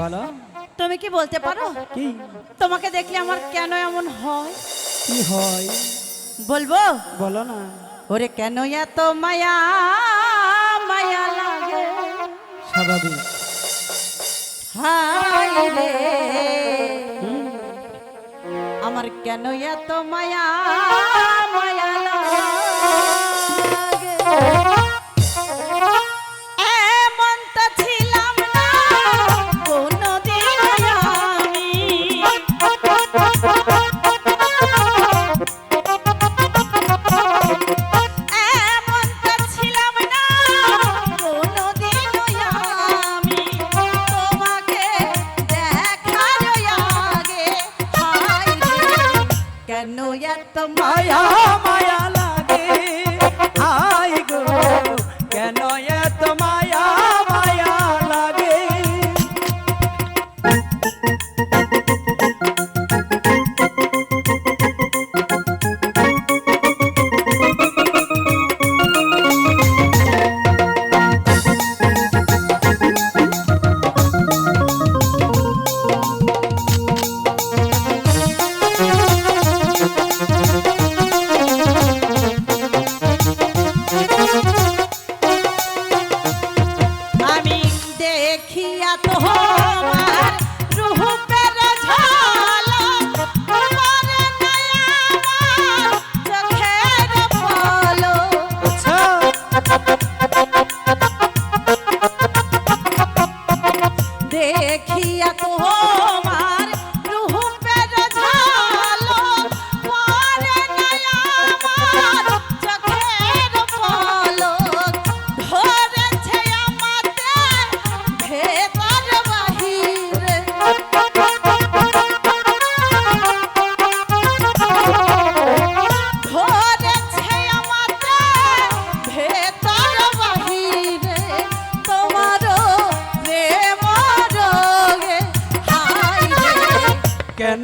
বলো। তুমি কি বলতে পারো? কি? তোমাকে দেখলে আমার কেন এমন হয়? কি হয়? বলব? বলো না। ওরে কেন এত মায়া মায়া লাগে? স্বাভাবিক। রে। আমার কেন এত মায়া মায়া দেখিয়া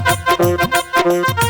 আহার